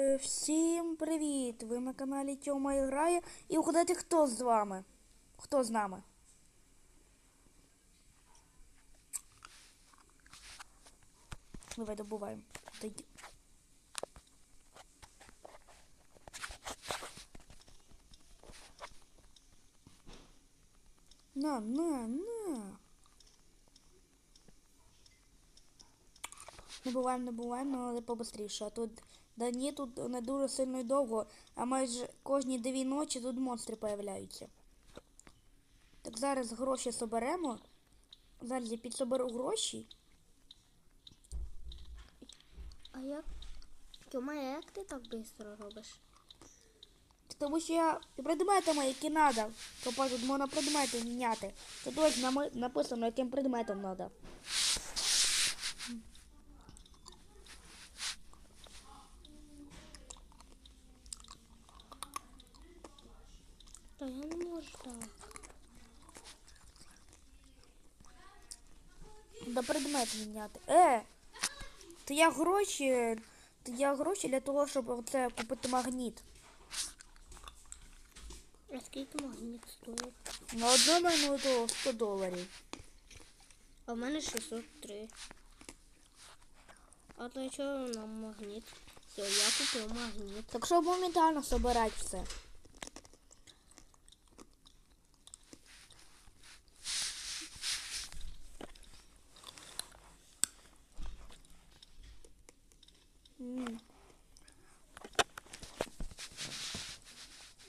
Е, Всім привіт! Ви на каналі Тьома і грає. І угадайте, хто з вами? Хто з нами? Давай добуваємо. На, на, на. Не буваємо, не буваємо, але побыстріше. А тут да ні, тут не дуже сильно й довго, а майже кожні дві ночі тут монстри появляються. Так зараз гроші соберемо. Зараз я підсоберу гроші. А як? Тьома, як ти так швидко робиш? Тому що я і предметами, які треба. Тобто тут можна предмети міняти. Тут ось написано, яким предметом треба. Та я не можу так. Треба предмет міняти. Е! То я гроші. То я гроші для того, щоб оце купити магніт. А скільки магніт стоїть? На одну минуту 100 доларів. А в мене 603. А то чого нам магніт? Все, я купив магніт. Так що моментально собирати все. М,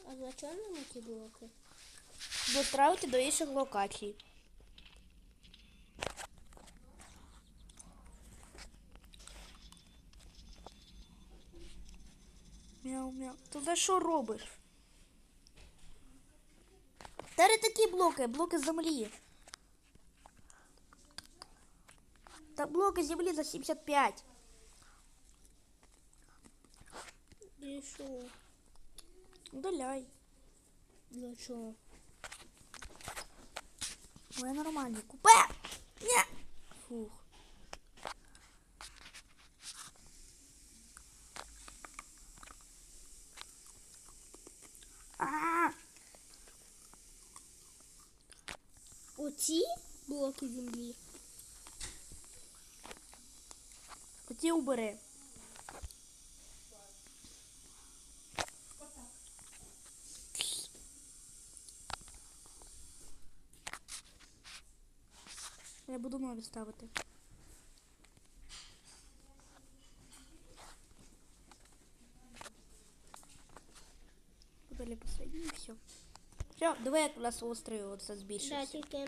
А за чого нам ті блоки? До інших локацій. Мяу-мяу. Ти що робиш? Та такі блоки, блоки землі. Та блоки землі за 75. І що? Удаляй. Для чого? Моя нормальні. Купе! Ні! Фух. Оці блоки землі? Оті убери. Я буду нові ставити. Далі последній і все. Все, давай як у нас острий оце Да, збільшився. тільки...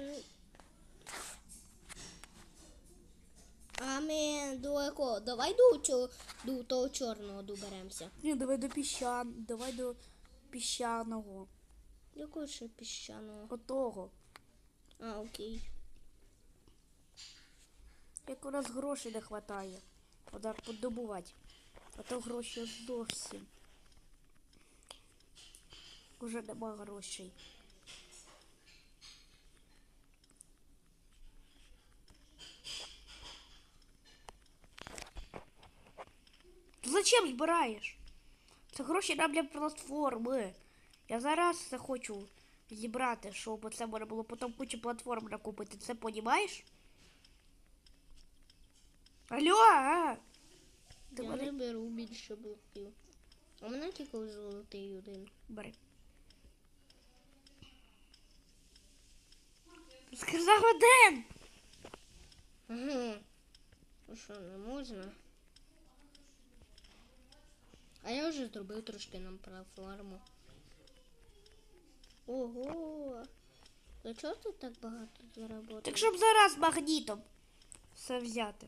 А ми до якого? Давай до, чо- до того чорного доберемося. Ні, давай до піщан, давай до піщаного. Якого ще піщаного? Отого. А, окей. Як у нас грошей не вистачає. Отак подобувати. А то гроші зовсім. Уже нема грошей. Зачем збираєш? Це гроші нам для платформи. Я зараз це хочу зібрати, щоб це можна було потім кучу платформ накупити. Це понімаєш? Алло, а? Я мене- не беру більше блоків. А мене тільки золотий один. Бери. Сказав один. Ну що, не можна? А я вже зробив трошки нам платформу. Ого. За чого ти так багато заработав? Так щоб зараз магнітом все взяти.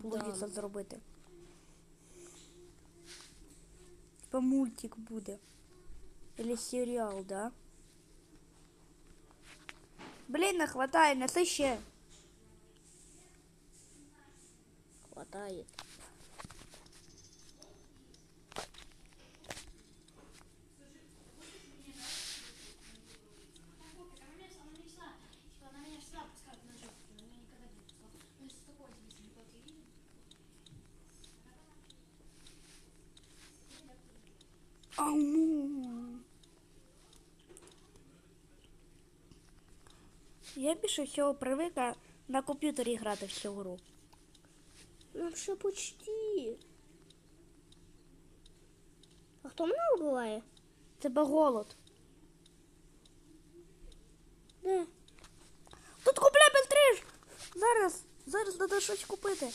Буде Да. зробити. Типа мультик буде. Или серіал, да? Блін, не хватає, неси ще. Хватает. Я більше всього привикла на комп'ютері грати в цю гру. Нам ще почти. А хто мене вбиває? Тебе голод. Де? Тут купляй бистріш! Зараз, зараз треба щось купити.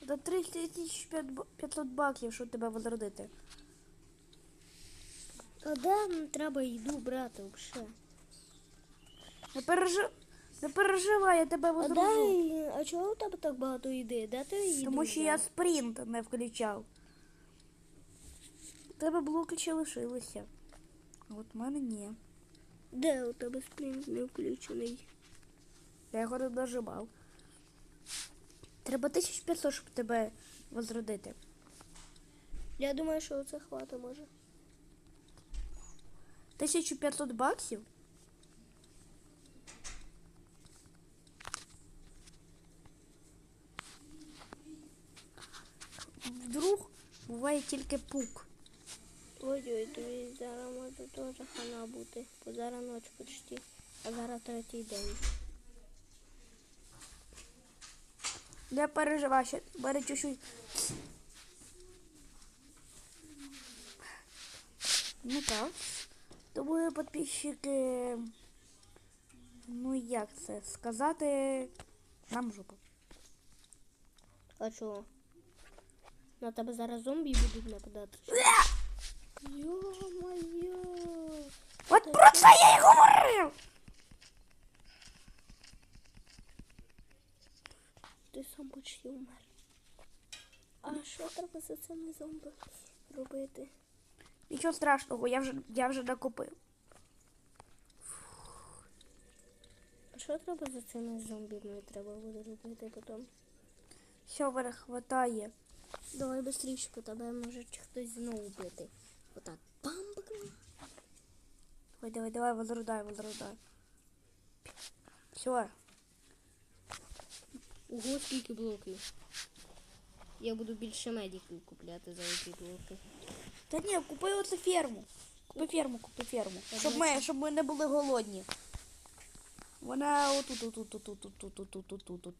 До 3500 баксів, щоб тебе возродити. А де нам треба їду брати взагалі? Не, пережи... не переживай, я тебе А возроджу. дай, а чого у тебе так багато їди? Де ти їду? Тому що я спринт не включав. У тебе блоки ще лишилися. А от в мене ні. Де у тебе спринт не включений? Я його не дожимав. Треба 1500, щоб тебе возродити. Я думаю, що це хватить може. 1500 баксів? Буває тільки пук. Ой-ой, тобі зараз може теж хана бути. Бо зараз ніч почти. А зараз третій день. Не переживай, ще бери чуть-чуть. Ну так. Думаю, підписчики. Ну як це сказати? Нам жопу. А чого? На тебе зараз зомбі будуть нападати. Йо-моє. От про це я й говорив! Ти сам почти умер. А що треба за цими зомби робити? Нічого страшного, я вже, я вже накупив. А що треба за цими зомбіми треба буде робити потім? Все мене хватає. Давай швидше, по тебе може хтось знову бити. Отак. Бам-бам. Давай, давай, давай, возродай, возродай. Все. Ого, скільки блоків. Я буду більше медиків купляти за ці блоки. Та ні, купи оцю ферму. Купи ферму, купи ферму. Щоб ми, щоб ми не були голодні. Вона отут, отут, отут, отут, отут, отут, отут. Отут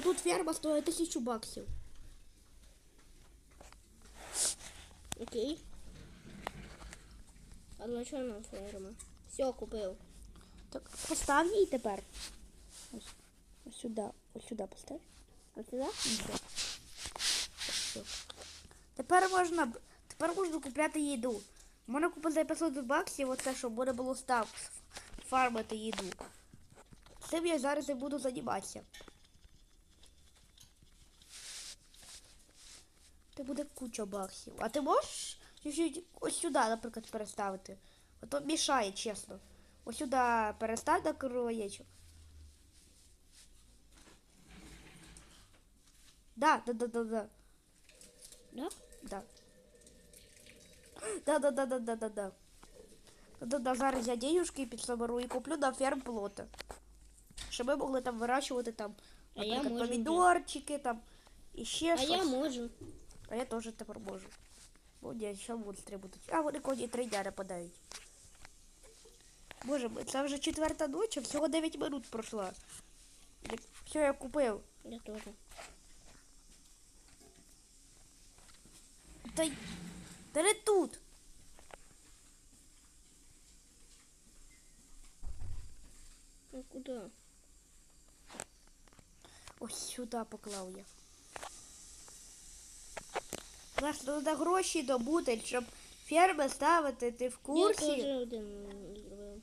ферма стоїть тисячу баксів. Окей. А нам ферма? Все, купив. Так, постав її тепер. Ось, ось сюди, ось сюди постав. А сюди? Все. Все. Тепер можна, тепер можна купляти їду. Можна купити за 500 баксів, оце, щоб буде було став фармити їду. Цим я зараз і буду займатися. Це буде куча баксів. А ти можеш чуть-чуть ось сюди, наприклад, переставити? Ото мішає, чесно. Ось сюди перестав на кроєчок. Да, да, да, да, да. Да? Да. Да, да, да, да, да, да, да. Да, да, зараз я денюжки підсоберу і куплю на ферм плота. Щоб ми могли там вирощувати там, А наприклад, помідорчики там і ще А щось. я можу. А я теж тепер можу. Ні, ще монстри будуть. А вони коні три дня нападають. Боже, це вже четверта ночі, всього 9 минут пройшла. Як- Все, я купив. Я теж. Та, та не тут. Ну куди? Ось сюди поклав я. Знаєш, треба гроші добути, щоб ферми ставити, ти в Я курсі. теж один зробив.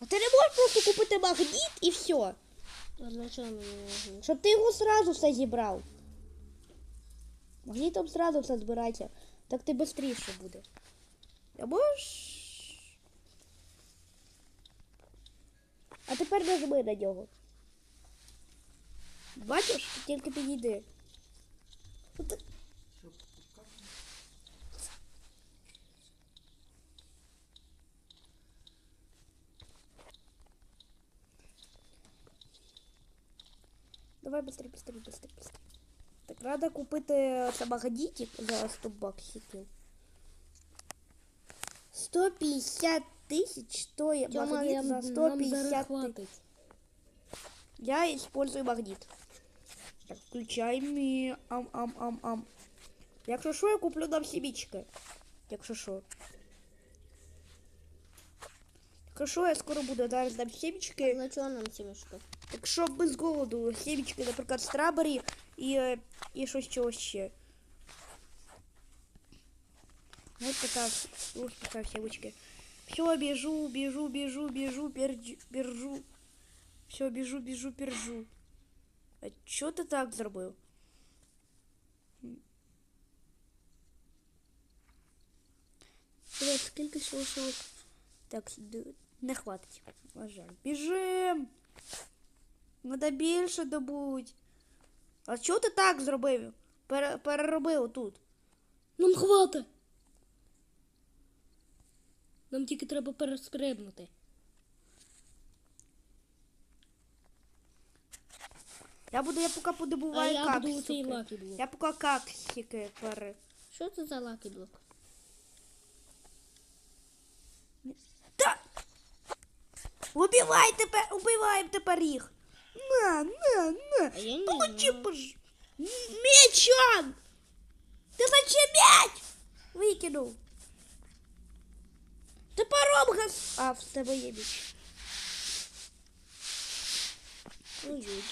А ти не можеш просто купити магніт і все. Щоб ти його сразу все зібрав. Магнітом сразу все збирається. Так ти швидше буде. Або ж. А тепер нажми на нього. Бачиш, тільки підійди. От- Давай быстрее, быстрее, быстрее, быстрее. Так треба купити самогодітик за 100 баксиків. 150 тисяч стоїть магніт за 150 тисяч. Я использую магніт. Так, включаємо. і Ам-ам-ам-ам. Якщо що, я куплю нам сімічки. Якщо що. Якщо що, я скоро буду зараз дам сімічки. Для чого нам ці мішки? Так щоб без голоду, сімечки, наприклад, страбері і, е, і щось чого ще. Вот така, ось така сімечки. Все, біжу, біжу, біжу, біжу, перджу, пержу. Все, біжу, біжу, пержу. А чого ти так зробив? М. Скільки лишилось? Так, не хватить. На жаль. Біжим! Надо більше добуть. А чого ти так зробив? Пере, переробив тут. Нам хвата. Нам тільки треба перескребнути. Я буду, я поки А подобуваю я буду цей кактики. лакі блок. Я поки кактики пере. Що це за лакі блок? Та! Убивай тепер, убиваємо тепер їх. На, на, на. А я не Получи знаю. пож... Мечом! Ти зачем меч? Викинув. Топором гас... А, в тебе є меч. Ой-ой.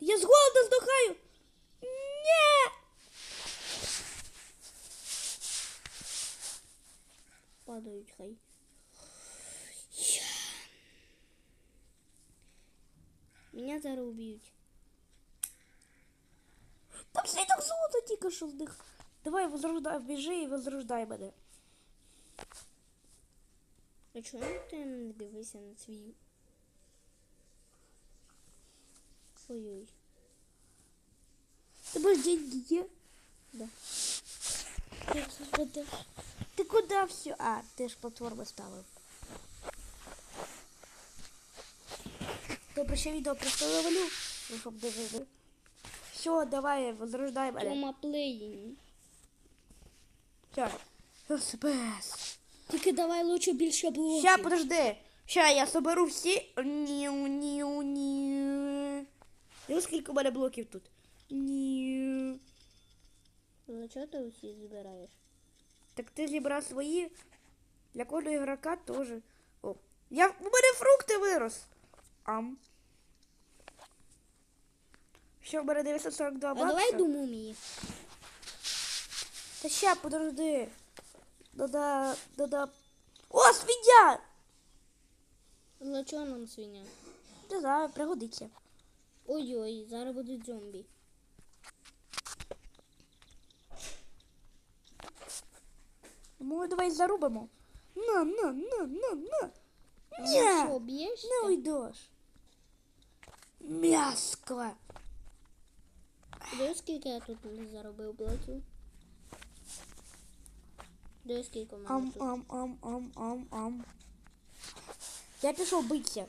Я з голоду здохаю. Ні! Падають хай. Меня зараз уб'ють. Там світок золото тільки що здих. Давай, возрождай, біжи і возрождай мене. А чому ти не дивишся на свій? Ой-ой. Тебе ж деньги є? Да. Ти куди все? А, ти ж платформи ставив. Добре, ще відео просто завалю, ну, щоб дивили. Все, давай, возрождай мене. Тома плеїнг. Все. СПС. Тільки давай лучше більше блоків. Ща, подожди. Ща, я соберу всі. Ніу, ніу, ніу. Диви, скільки у мене блоків тут. Ніу. Для чого ти усі збираєш? Так ти зібрав свої. Для кожного ігрока теж. О. Я, у мене фрукти вирос. Ам. Що, в мене 942 А давай до мумії. Та ща, подожди. Да-да, да-да. О, свиня! Для чого нам свиня? Не знаю, пригодиться. Ой-ой, зараз будуть зомбі. Може, давай зарубимо. На, на, на, на, на. Ні. Не уйдеш. Мяско. Дивись, скільки я тут заробив блоків. Дивись, скільки в мене Ам, тут. ам, ам, ам, ам, ам. Я пішов битися.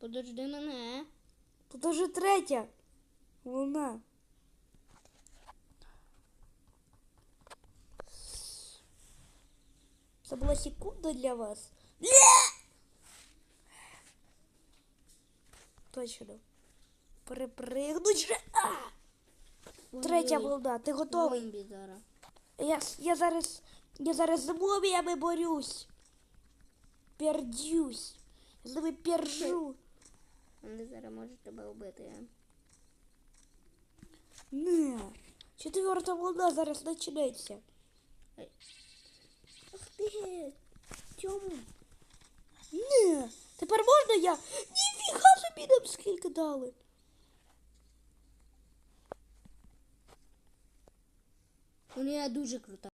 Подожди мене. Тут уже третя. Луна. Це була секунда для вас. Точно. Перепригнуть же. А! Третя волна. Ти готовий? Зомбі зараз. Я, я зараз. Я зараз з муміями борюсь. Пердюсь. Я з ними пержу. Вони зараз можуть тебе вбити. Не. Четверта волна зараз починається. Ах ти, Тьому. Не. Тепер можна я? Ніфіга собі нам скільки дали. Вона дуже крута.